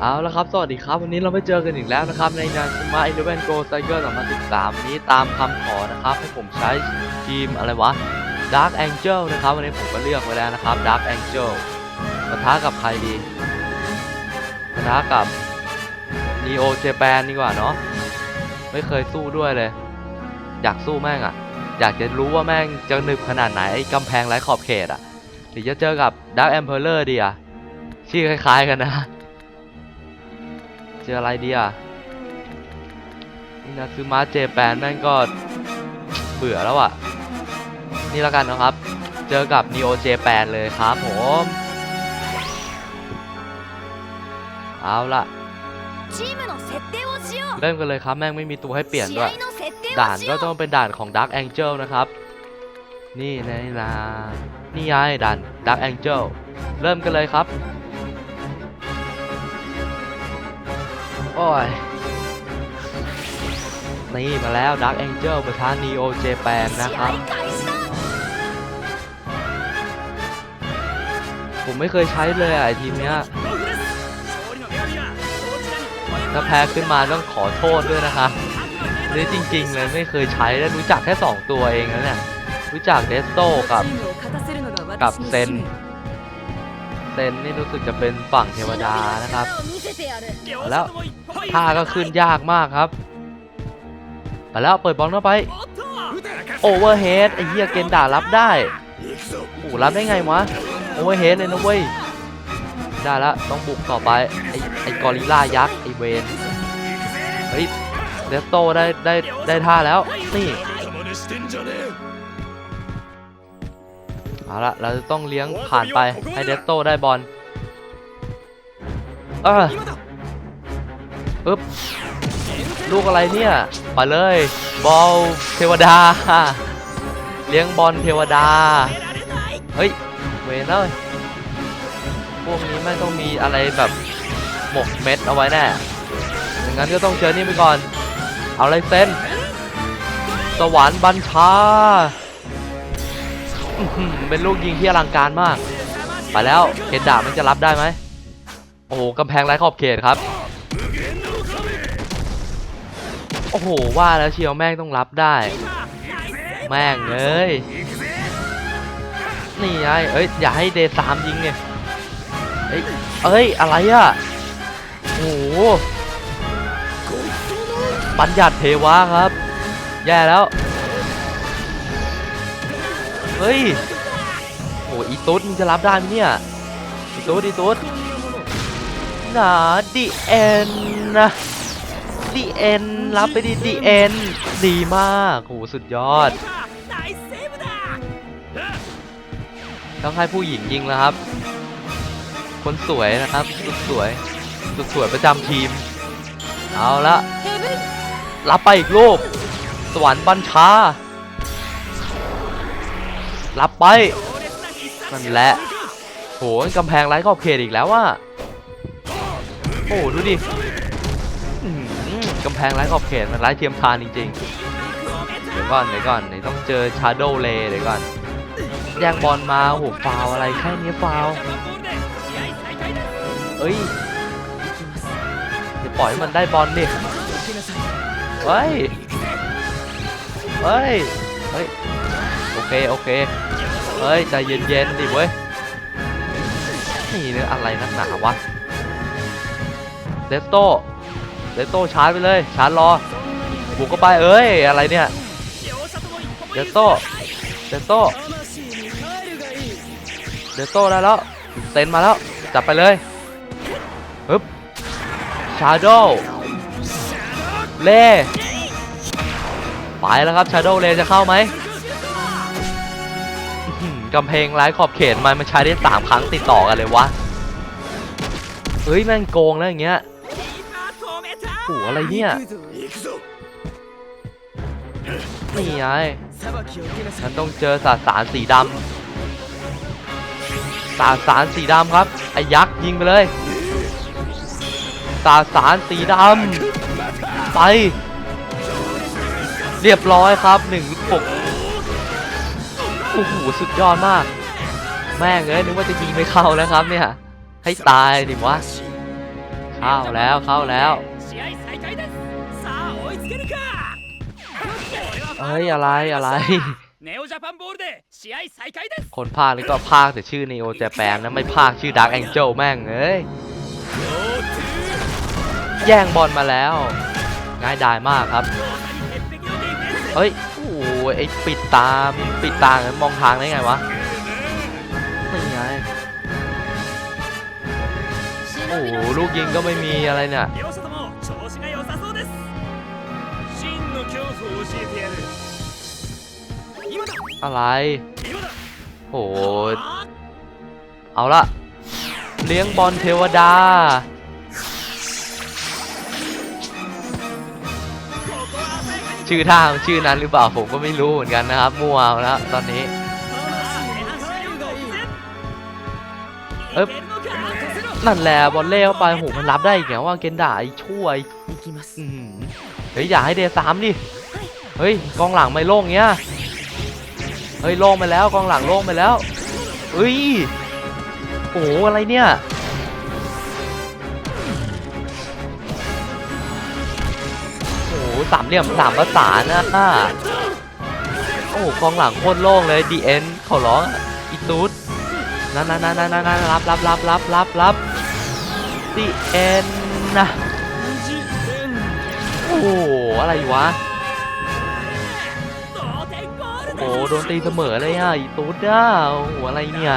เอาละครับ สวัสดีครับ วันนี้เราไม่เจอกันอีกแล้วนะครับ ในงาน Smart Eleven Go Cycle 2013 นี้ตามคำขอนะครับ ให้ผมใช้ทีมอะไรวะ Dark Angel นะครับ วันนี้ผมก็เลือกไว้แล้วนะครับ Dark Angel ปะทะกับใครดีปะทะกับ Neo Japan ดีกว่าเนาะไม่เคยสู้ด้วยเลย อยากสู้แม่งอะอยากจะรู้ว่าแม่งจะหนึบขนาดไหนไอ้กำแพงไร้ขอบเขตอะหรือจะเจอกับ Dark Emperor ดีอะชื่อคล้ายๆกันนะ เจออะไรดีอะนี่นะคือมาเจแปนแม่งก็เบื่อแล้วอะ นี่ละกันนะครับ เจอกับนีโอเจแปนเลยครับผม เอาละเริ่มกันเลยครับแม่งไม่มีตัวให้เปลี่ยนด้วย ด่านก็ต้องเป็นด่านของ Dark Angel นะครับ นี่นะนี่นะนี่ไงด่าน Dark Angel เริ่มกันเลยครับ โอ้ย นี่มาแล้ว Dark Angel ประธาน Neo Japan นะครับ ผมไม่เคยใช้เลยอะไอทีมเนี้ย ถ้าแพ้ขึ้นมาต้องขอโทษด้วยนะคะนี่จริงๆเลยไม่เคยใช้และรู้จักแค่ 2 ตัวเองนะเนี่ย รู้จักเดสโตกับกับเซน เซนนี่รู้สึกจะเป็นฝั่งเทวดานะครับแล้วท่าก็ขึ้นยากมากครับแต่แล้วเปิดบอลเข้าไปโอเวอร์เฮดไอ้เหี้ยเกนด่ารับได้โอ้รับได้ไงวะโอเวอร์เฮดเลยนะเว้ยได้ละต้องบุกต่อไปไอ้ไอ้กอริลลายักษ์ไอ้เวนเฮ้ยเลสโตได้ได้ได้ท่าแล้วนี่ เอาละเราจะต้องเลี้ยงผ่านไปให้เดสโตได้บอลเออปึ๊บลูกอะไรเนี่ยไปเลย บอลเทวดา เลี้ยงบอลเทวดา เฮ้ย เวนเลยพวกนี้ไม่งต้องมีอะไรแบบหมกเม็ดเอาไว้แน่อย่างนั้นก็ต้องเจอนี่ไปก่อน เอาอะไรเส้นสวรรค์บัญชาอื้อหือ เป็นลูกยิงที่อลังการมาก ไปแล้วเคนดามันจะรับได้ไหม โอ้โหกำแพงไร้ขอบเขตครับ โอ้โห ว่าแล้วเชียวแม่งต้องรับได้ แม่งเอ้ยนี่ไงเอ้ย อย่าให้เดสามยิงเนี่ยเอ้ย เอ้ย อะไรอะ โอ้โหบัญญัติเทวะครับ แย่แล้ว เฮ้ยโอ้อีตุ๊ดมึงจะรับได้ไหมเนี่ยอีตุ๊ดอีตุ๊ดหนาดิเอ็นนะดิเอ็นรับไปดิดิเอ็นดีมากโหสุดยอดต้องให้ผู้หญิงยิงแล้วครับ คนสวยนะครับสุดสวยสุดสวยประจำทีม เอาละรับไปอีกลูกสวรรค์บัญชา รับไปนั่นแหละโหกำแพงไร้ขอบเขตอีกแล้วว่ะโอ้ดูดิกำแพงไร้ขอบเขตมันไร้เทียมทานจริงๆ เดี๋ยวก่อนเดี๋ยวก่อนเดี๋ยวต้องเจอชาโดเลเดี๋ยวก่อนแย่งบอลมาโอ้โหฟาวอะไรแค่นี้ฟาวเอ้ยจะปล่อยให้มันได้บอลดิเฮ้ยเฮ้ยเฮ้ยโอเคโอเค เฮ้ยใจเย็นๆดิเว้ยนี่เนี่ยอะไรนักหนาวะเดสโต้เดสโต้ชาร์จไปเลย ชาร์จรอ บุกเข้าไปเอ้ยอะไรเนี่ยเดสโต้เดสโต้เดสโต้ได้แล้วเซนมาแล้ว จับไปเลยฮึบชาร์โดเล่ไปแล้วครับชาร์โดเล่จะเข้าไหม กำเพงไร้ขอบเขตมันมันใช้ได้สามครั้งติดต่อกันเลยวะ เฮ้ยแม่งโกงแล้วอย่างเงี้ยโหอะไรเนี่ยนี่ไงฉันต้องเจอสาสารสีดำสาสารสีดำครับไอ้ยักษ์ยิงไปเลยสาสารสีดำไป เรียบร้อยครับหนึ่งลูก โอ้โหสุดยอดมาก แม่งเอ้ยนึกว่าจะยิงไม่เข้านะครับเนี่ย ให้ตายดิวะ เข้าแล้วเข้าแล้วเฮ้ยอะไรอะไร คนภาคนี่ก็ภาคแต่ชื่อ Neo Japan นะไม่ภาคชื่อดาร์กแองเจลแม่งเอ้ย แย่งบอลมาแล้ว ง่ายดายมากครับ เฮ้ย้ยไอ้ปิดตาปิดตางั้นมองทางได้ไงวะไม่ไงโอ้ลูกยิงก็ไม่มีอะไรเนี่ยอะไรโอ้เอาละเลี้ยงบอลเทวดา ชื่อท่ามันชื่อนั้นหรือเปล่าผมก็ไม่รู้เหมือนกันนะครับมั่วแล้วตอนนี้เอ๊บนั่นแหละบอลเล่เข้าไปโหมันรับได้อีกอย่างว่าเกนดาไอ้ช่วยเฮ้ยอย่าให้เดสามดิเฮ้ยกองหลังไม่โล่งเงี้ยเฮ้ยโล่งไปแล้วกองหลังโล่งไปแล้วเฮ้ยโอ้โหอะไรเนี่ย สามเหลี่ยมสามภาษานะโอ้กองหลังโคตรโล่งเลยดีเอ็นเขาร้องอีตูดนั่นนั่นนั่นนั่นนั่นรับรับรับรับรับรับดีเอ็นนะโอ้อะไรวะโอ้โดนตีเสมอเลยอะอีตูดอะโอ้อะไรเนี่ย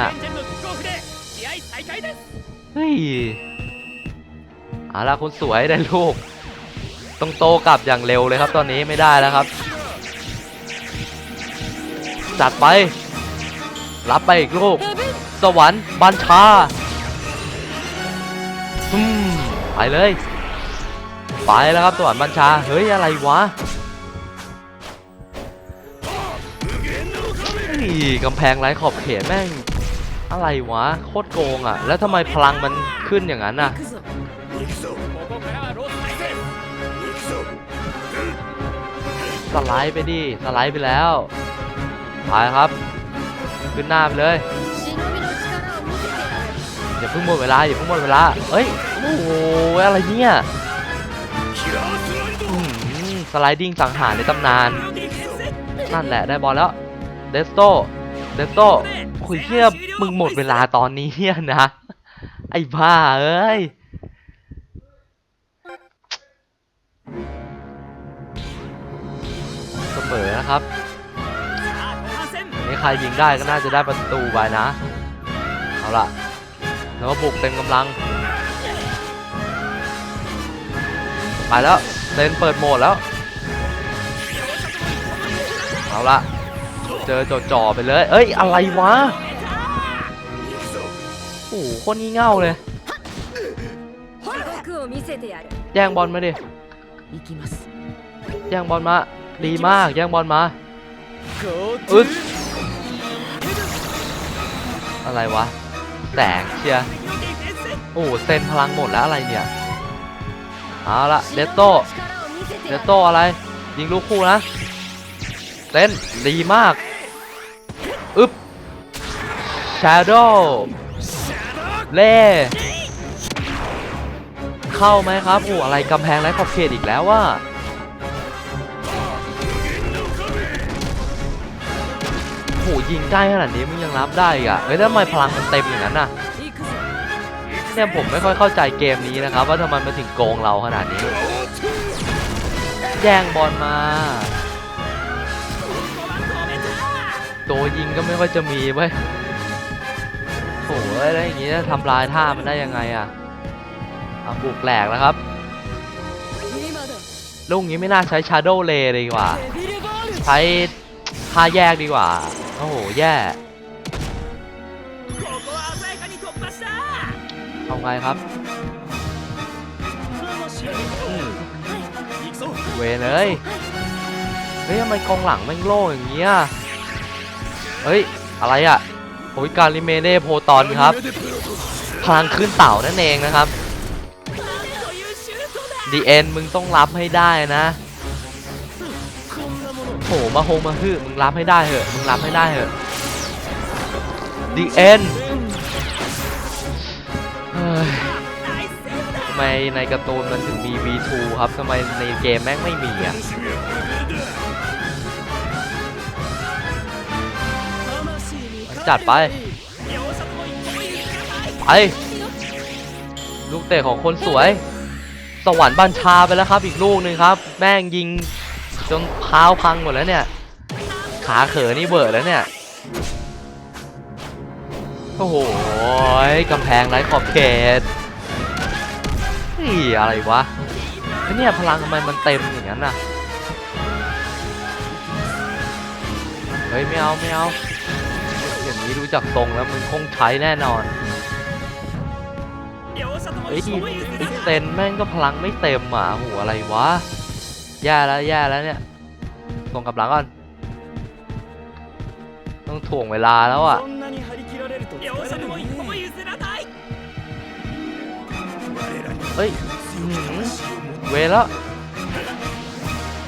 เฮ้ยเอาละคนสวยได้ลูก ต้องโตกลับอย่างเร็วเลยครับ ตอนนี้ไม่ได้แล้วครับ จัดไป รับไปอีกลูก สวรรค์บัญชาอืมไปเลย ไปแล้วครับสวรรค์บัญชา เฮ้ย อะไรวะกำแพงไร้ขอบเขตแม่ง อะไรวะ โคตรโกงอะ แล้วทำไมพลังมันขึ้นอย่างนั้นอะ สไลด์ไปดิสไลด์ไปแล้วตายครับ ขึ้นหน้าไปเลยอย่าเพิ่งหมดเวลาอย่าเพิ่งหมดเวลาเอ้ยโอ้โหอะไรเนี่ยสไลดิ้งสังหารในตำนาน นั่นแหละได้บอลแล้วเดสโตเดสโตคุยเชื่อมึงหมดเวลาตอนนี้เนี่ยนะ ไอ้บ้าเอ้ย มอนะครับนี่ใครยิงได้ก็น่าจะได้ประตูไปนะ เอาล่ะ แล้วก็บุกเต็มกำลัง ไปแล้วเซนเปิดโหมดแล้ว เอาละเจอจดจ่อไปเลย เอ้ย อะไรวะ โอ้โหคนนี้เง่าเลย แย่งบอลมาดิแย่งบอลมา ดีมากแย่งบอลมาอึดอะไรวะแตกเชียโอ้เซนพลังหมดแล้วอะไรเนี่ยเอาละเดตโตเดตโตอะไรยิงลูกคู่นะเซนดีมากอึบชาโดเล่เข้าไหมครับโอ้อะไรกำแพงไร้ขอบเขตอีกแล้วว่า หยิงได้ขนาดนี้มึงยังรับได้อะเฮ้ยแล้ทำไมพลังมันเต็มอย่างนั้นน่ะเนี่ยผมไม่ค่อยเข้าใจเกมนี้นะครับ ว่าทำไมมันถึงโกงเราขนาดนี้ แย่งบอลมาตัวยิงก็ไม่ค่อยจะมีเว้ยโอ้โหแล้วอย่างงี้ทำลายท่ามันได้ยังไงอะอ่บุกแหลกแล้วครับลูกนี้ไม่น่าใช้ชาร์โดเลเดีกว่า ใช้ท่าแยกดีกว่า โอ้โห แย่เอาไงครับเวเลย เฮ้ยทำไมกองหลังแม่งโล่อย่างเงี้ย เฮ้ย อะไรอะโอ้ยการิเมเน่โพตอนครับ พลังขึ้นเต่านั่นเองนะครับดีเอ็นมึงต้องรับให้ได้นะ โหมาโฮมาฮือมึงรับให้ได้เหอะ มึงรับให้ได้เหอะดีเอ็นทำไมในการ์ตูนมันถึงมี V2 ครับทำไมในเกมแม่งไม่มีอะจัดไป ไป ลูกเตะของคนสวย สวรรค์บัญชาไปแล้วครับ อีกลูกหนึ่งครับ แม่งยิง จนเท้าพังหมดแล้วเนี่ย ขาเขินี่เบิดแล้วเนี่ย โอ้โหกำแพงไร้ขอบเขตนี่อะไรวะเนี่ยพลังทำไมมันเต็มอย่างนั้นน่ะ เฮ้ยไม่เอาไม่เอาอย่างนี้รู้จักตรงแล้วมึงคงใช้แน่นอนเฮ้ยเซนแม่งก็พลังไม่เต็มอะหัวอะไรวะ แย่แล้วแย่แล้วเนี่ยส่งกับหลังก่อน ต้องถ่วงเวลาแล้วอะเฮ้ยเวแล้ว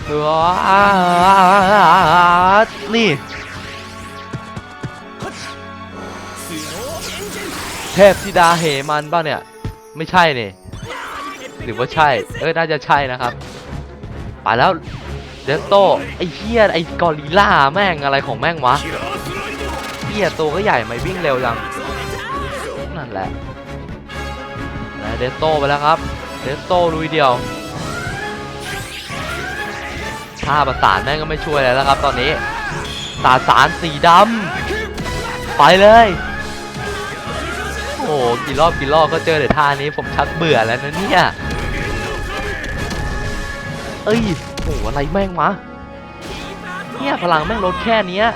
ตัวนี่เทพธิดาเหมันบ้างเนี่ย ไม่ใช่เนี่ยหรือว่าใช่ เออน่าจะใช่นะครับ ไปแล้วเดสโตไอ้เฮียไอ้กอริล่าแม่งอะไรของแม่งวะเฮียตัวก็ใหญ่ไม่วิ่งเร็วจังนั่นแหละแล้วเดสโตไปแล้วครับเดสโตลุยเดียวท่าประสานแม่งก็ไม่ช่วยอะไรแล้วครับตอนนี้ตาสารสีดำไปเลยโอ้กี่รอบกี่รอบก็เจอแต่ท่านี้ผมชักเบื่อแล้วนะเนี่ย เอ้ยโหอะไรแม่งวะเนี่ยพลังแม่งลดแค่เนี้ย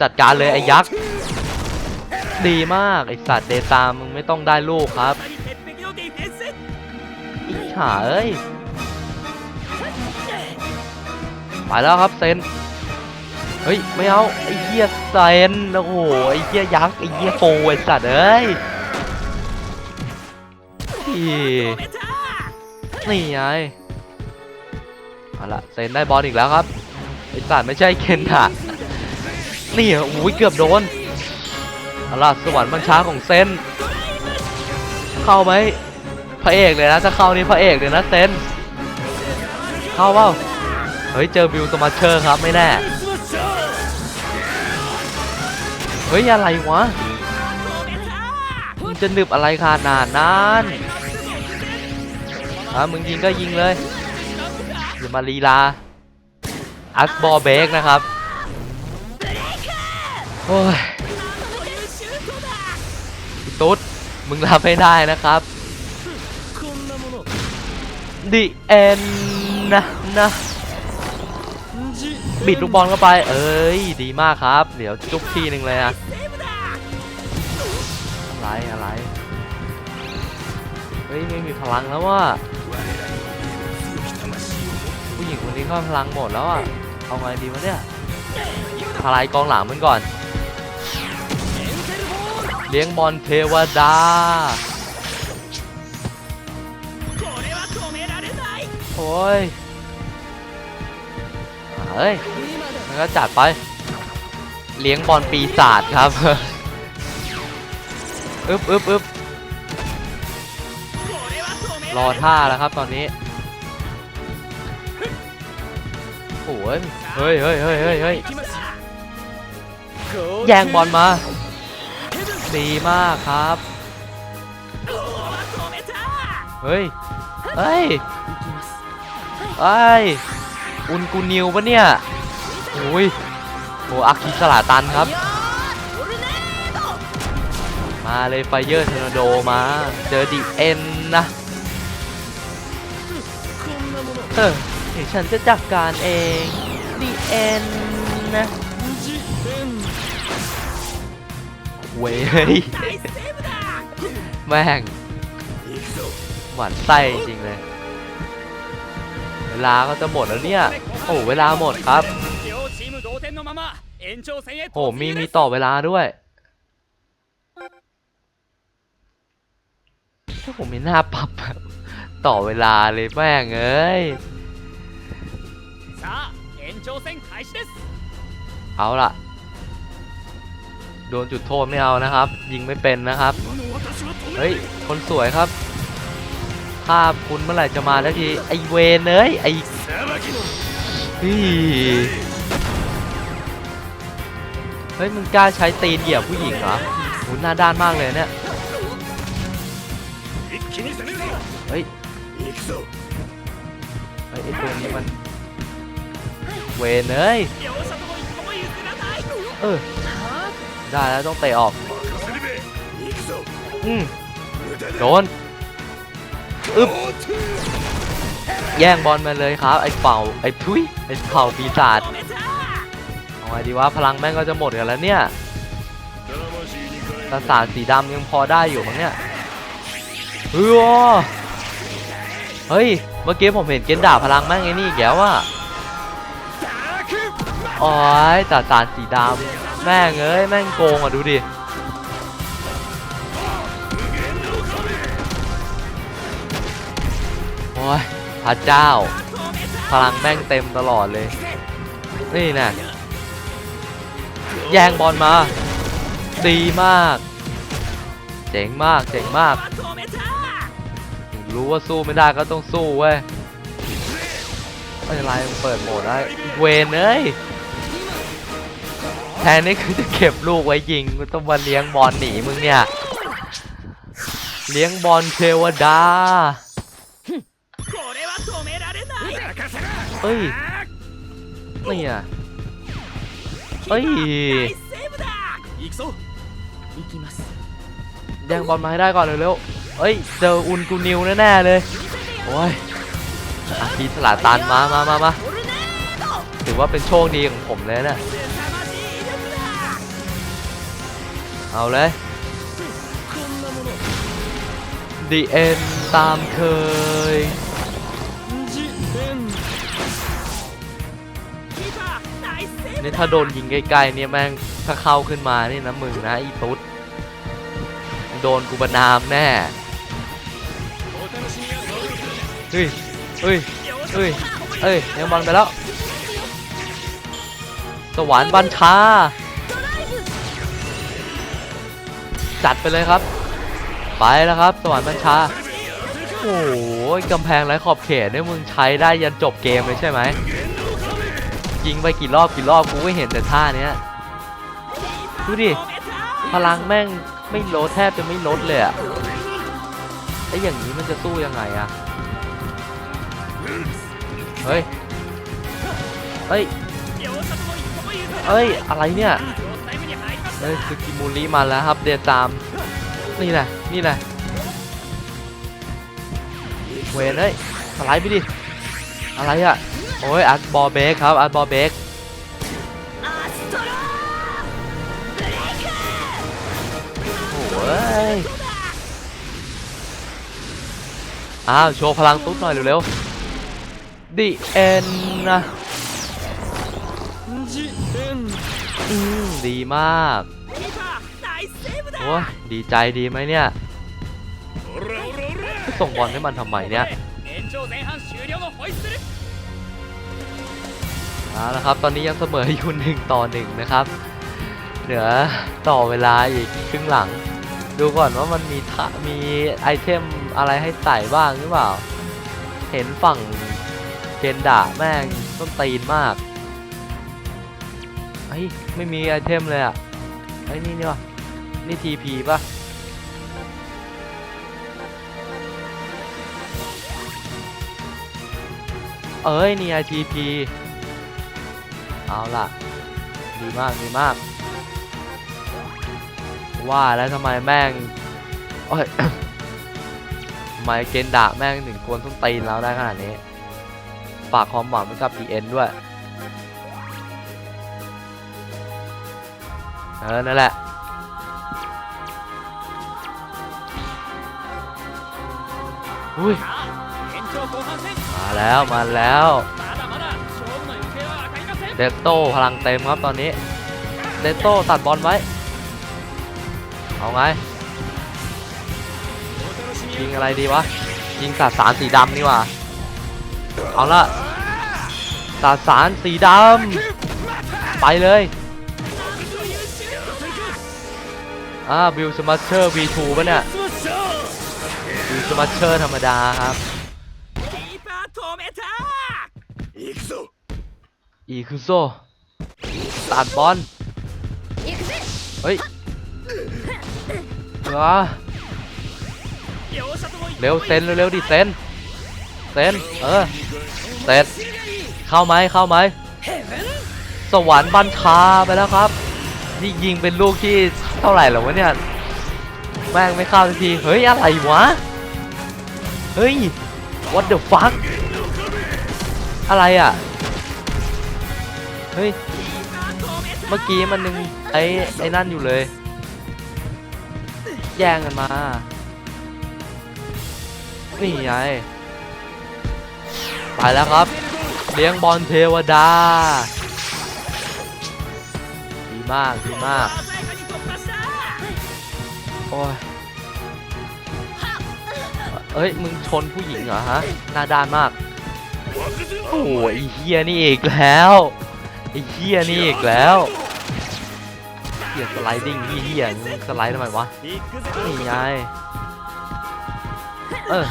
จัดการเลยไอ้ยักษ์ดีมากไอสัตว์เดตามึงไม่ต้องได้ลูกครับอิจฉาเอ้ยไปแล้วครับเซนเฮ้ยไม่เอาไอ้เหี้ยเซนโอ้โหไอ้เหี้ยยักษ์ไอ้เหี้ยโฟไอ้สัตว์เอ้ย นี่ไงเอาละเซนได้บอลอีกแล้วครับไอสัตว์ไม่ใช่เคนทะนี่อะโอ้ยเกือบโดนเอาล่ะสวรรค์บัญชาของเซนเข้าไหมพระเอกเลยนะถ้าเข้านี่พระเอกเลยนะเซนเข้าเปล่าเฮ้ยเจอบิวสมาเชอร์ครับไม่แน่เฮ้ยอะไรวะมึงจะหนึบอะไรขนาดนั้น อะมึงยิงก็ยิงเลยอย่ามาลีลาอักบอเบกนะครับโอ้ยตุ๊ดมึงรับไม่ได้นะครับดิเอ็นนะนะบิดลูกบอลเข้าไป เอ้ย ดีมากครับ เดี๋ยวจุกทีหนึ่งเลยอะอะไร อะไร เฮ้ย ไม่มีพลังแล้วว่า ผู้หญิงคนนี้ก็พลังหมดแล้วอะ เอาไงดีวะเนี่ยทลายกองหลังมันก่อน เลี้ยงบอลเทวดา โอ้ยเฮ้ยมันก็จัดไป เลี้ยงบอลปีศาจครับ อึ๊บอึ๊บอึ๊บ รอท่าแล้วครับตอนนี้โอ้ยเฮ้ยเฮ้ยเฮ้ยเฮ้ยแย่งบอลมาดีมากครับ เฮ้ย เฮ้ยไอ้อุนกูนิวปะเนี่ยโอ้ยโอ้อาคิสลาตันครับ มาเลยไฟเยอร์เทอร์โดมา เจอดีเอ็นนะ ออเดี๋ยวฉันจะจัดการเองดีเอ็นนะเว้ยแม่งหวานไส้จริงเลย เวลาก็จะหมดแล้วเนี่ย โอ้เวลาหมดครับโอ้มีมีต่อเวลาด้วยถ้าผมไม่น่าปรับ ต่อเวลาเลยแม่งเอ้ยเอาล่ะ โดนจุดโทษไม่เอานะครับ ยิงไม่เป็นนะครับ เฮ้ย คนสวยครับ ภาพคุณเมื่อไหร่จะมาแล้วทีไอเวนเอ้ยไอเฮ้ย มึงกล้าใช้ตีนเหยียบผู้หญิงเหรอหน้าด้านมากเลยเนี่ยเฮ้ย ไอ้ไอ้ตัวนี้มัน เวนเอ้ยเออได้แล้วต้องเตะออกอืมโดนอึ๊บแย่งบอลมาเลยครับ ไอ้เป่าไอ้ทุยไอ้เป่าปีศาจเอาไงดีว่าพลังแม่งก็จะหมดกันแล้วเนี่ยประสาทสีดำยังพอได้อยู่มั้งเนี่ยเฮ้ย เฮ้ย เมื่อกี้ผมเห็นเกนด่าพลังแม่งไอ้นี่แกว่าโอ้ยตาตาสีดำแม่งเอ้ยแม่งโกงอะดูดิโอ้ยพระเจ้า พลังแม่งเต็มตลอดเลย นี่นะแย่งบอลมา ดีมาก เจ๋งมาก เจ๋งมาก รู้ว่าสู้ไม่ได้ก็ต้องสู้เว้ยไม่เป็นไรเปิดโหมดได้เวนเอ้ยแทนนี่คือจะเก็บลูกไว้ยิงต้องมาเลี้ยงบอลหนีมึงเนี่ย เลี้ยงบอลเทวดาเอ้ยเนี่ยเอ้ยแยงบอลมาให้ได้ก่อนเร็ว เอ้ย เจออุนกูนิวแน่ๆเลย โอ้ยอาทีสลาตานมามามามาถือว่าเป็นโชคดีของผมเลยนะเอาเลยดีเอ็นตามเคย นี่ถ้าโดนยิงใกล้ๆเนี่ยแม่งถ้าเข้าขึ้นมานี่นะมึงนะอีตุ๊ดโดนกูปนามแน่ เฮ้ยเฮ้ยเฮ้ยเฮ้ยยังบังไปแล้ว สวรรค์บัญชา จัดไปเลยครับ ไปแล้วครับ สวรรค์บัญชา โอ้โหกำแพงไร้ขอบเขตเนี่ยมึงใช้ได้ยันจบเกมเลยใช่ไหมยิงไปกี่รอบกี่รอบกูไม่เห็นแต่ท่าเนี้ยดูดิพลังแม่งไม่ลดแทบจะไม่ลดเลยอะไออย่างนี้มันจะสู้ยังไงอะ เฮ้ย เฮ้ย เฮ้ย อะไรเนี่ย เฮ้ยคือกิมูริมาแล้วครับ เดตาม นี่แหละ นี่แหละ เวนเฮ้ย สไลด์ไปดิ อะไรอะ โอ้ย อัดบอเบกครับ อัดบอเบกโอ้ย อ้าว โชว์พลังตุ๊กหน่อยเร็วๆ The End นะ The End ดีมากโอ้ดีใจดีไหมเนี่ย ส่งบอลให้มันทำไมเนี่ยเอาละครับ ตอนนี้ยังเสมออยู่หนึ่งต่อหนึ่งนะครับ เหลือต่อเวลาอีกครึ่งหลัง ดูก่อนว่ามันมีมีไอเทมอะไรให้ใส่บ้างหรือเปล่า เห็นฝั่ง เกนด่าแม่งต้นตีนมากเฮ้ยไม่มีไอเทมเลยอะไอ้ยนี่นี่วะนี่ทีพีป่ะเอ้ยนี่ ITP เอาล่ะ ดีมากดีมาก ว่าแล้วทำไมแม่งโอ้ยทำไมเกนดะแม่งถึงกวนส้นตีนแล้วได้ขนาดนี้ ฝากความหวังไว้กับ DN ด้วย เออ นั่นแหละอุ้ยมาแล้ว มาแล้วเดตโต้พลังเต็มครับตอนนี้เดตโต้ตัดบอลไว้ เอาไง ยิงอะไรดีวะ ยิงสัตว์สารสีดำนี่ว่า เอาละสาสารสีดำไปเลยอ่าบิลสมัชเชอร์ V2 ป่ะเนี่ยบิลสมัชเชอร์ธรรมดาครับอีคือโซตัดบอลเฮ้ยว้าเร็วเซนเร็วดิเซน เซนเออเสร็จเข้าไหมเข้าไหมสวรรค์บัญชาไปแล้วครับ นี่ยิงเป็นลูกที่เท่าไหร่แล้วะเนี่ยแม่งไม่เข้าสักทีเฮ้ยอะไรวะเฮ้ย what the fuck อะไรอะเฮ้ยเมื่อกี้มันยังไอ้ไอ้นั่นอยู่เลย แย่งกันมานี่ไง ไปแล้วครับ เลี้ยงบอลเทวดา ดีมาก ดีมาก โอ้ยเอ้ย มึงชนผู้หญิงเหรอฮะ หน้าด้านมาก โอ้ยเฮียนี่อีกแล้วไอ้เฮียนี่อีกแล้วเฮียสไลดิ้งเฮียสไลด์ทำไมวะ นี่ไง เออ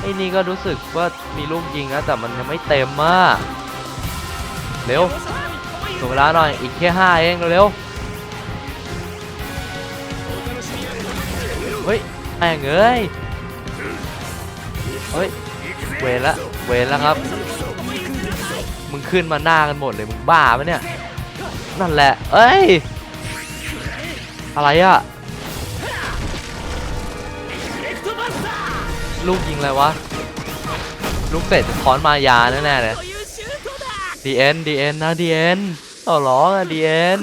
ไอ้นี่ก็รู้สึกว่ามีลูกยิงนะแต่มันยังไม่เต็มมากเร็วถึงเวลาหน่อยอีกแค่ห้าเองเร็วเฮ้ยแองเอ้ยเฮ้ยเวละเวละครับ มึงขึ้นมาหน้ากันหมดเลยมึงบ้าปะเนี่ยนั่นแหละเอ้ยอะไรอะ ลูกยิงอะไรวะ ลูกเตะค้อนมายาแน่ๆเลยดีเอ็นดีเอ็นนะดีเอ็นต่อร้องอะดีเอ็น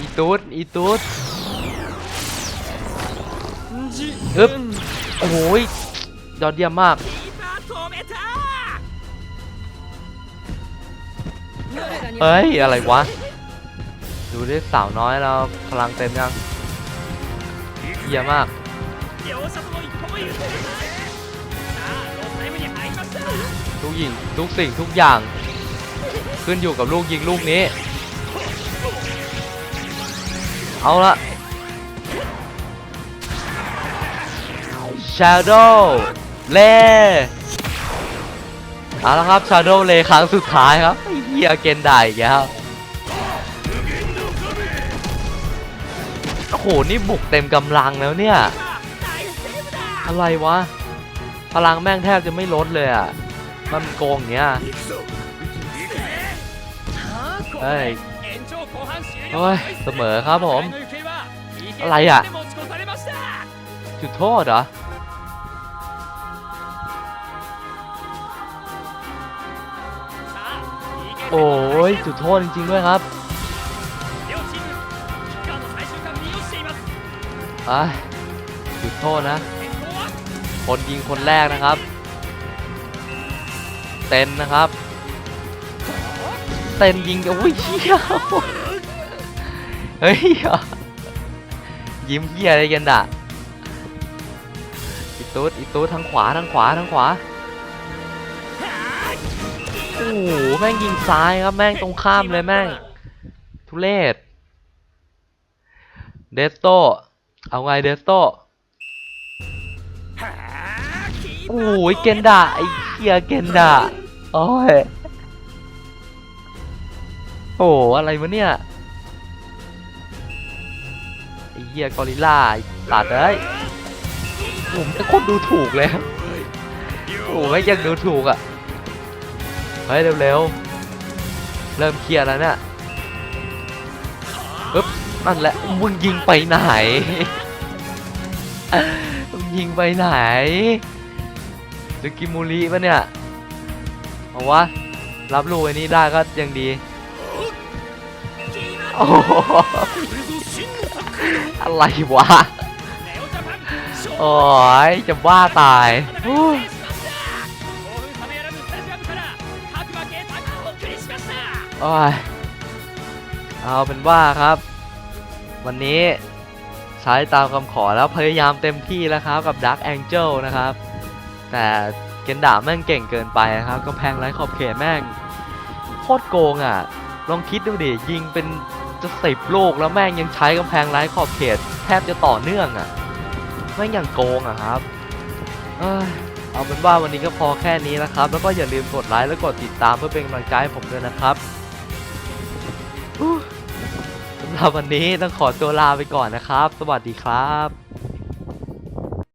อีตูดอีตูดฮึบโอ้โหยอดเยี่ยมมากเอ้ย อะไรวะ ดูดิสาวน้อยเราพลังเต็มยัง เยี่ยมมาก 両者とも一歩も譲ってくれないさあロータイムに入りました ทุกยิงทุกสิ่งทุกอย่าง ขึ้นอยู่กับลูกยิงลูกนี้ เอาละ Shadow เล่เอาละครับ Shadow เล่ครั้งสุดท้ายครับไอ้เฮียเกนได้อีกแล้วโอ้โห นี่บุกเต็มกำลังแล้วเนี่ย 大セーブだ อะไรวะ พลังแม่งแทบจะไม่ลดเลยอะ มันโกงเงี้ยเฮ้ยโอ้ยเสมอครับผม อะไรอะ จุดโทษเหรอโอ้ยจุดโทษจริงๆด้วยครับอะจุดโทษนะ คนยิงคนแรกนะครับ เต็นนะครับ เต็นยิงโอ้ยเฮียเฮ้ยยิ้มเฮียอะไรกันด่ะอีตูดอีตูดทางขวาทางขวาทางขวาโอ้โหแม่งยิงซ้ายครับแม่งตรงข้ามเลยแม่ง ทุเรศเดสโตเอาไงเดสโต โอ้ยเกนดาไอ้เหี้ยเกนดาโอ้ยโอ้อะไรวะเนี่ยไอ้เหี้ยกอริลล่าตัดเอ้ยผมเป็นคนดูถูกเลยโอ้ไม่ยังดูถูกอะเฮ้ยเร็วๆเริ่มเครียดแล้วเนี่ยปึ๊บนั่นแหละมึงยิงไปไหนมึงยิงไปไหน สึกิมูริปะเนี่ยบอกว่ารับลูกไอ้นี้ได้ก็ยังดีโอ้อะไรวะโอ้ยจะบ้าตายโอ้ยเอาเป็นว่าครับ วันนี้ใช้ตามคำขอแล้วพยายามเต็มที่แล้วครับกับ Dark Angel นะครับ แต่เกนดาแม่งเก่งเกินไปนะครับกำแพงไร้ขอบเขตแม่งโคตรโกงอะ ลองคิดดูดิยิงเป็นจะจะสิบลูกแล้วแม่งยังใช้กำแพงไร้ขอบเขต แทบจะต่อเนื่องอะ่ะแม่งอย่างโกงอะครับเอ้ยเอาเป็นว่าวันนี้ก็พอแค่นี้นะครับ แล้วก็อย่าลืมกดไลค์และกดติดตามเพื่อเป็นกำลังใจให้ผมด้วยนะครับสำหรับวันนี้ต้องขอตัวลาไปก่อนนะครับ สวัสดีครับ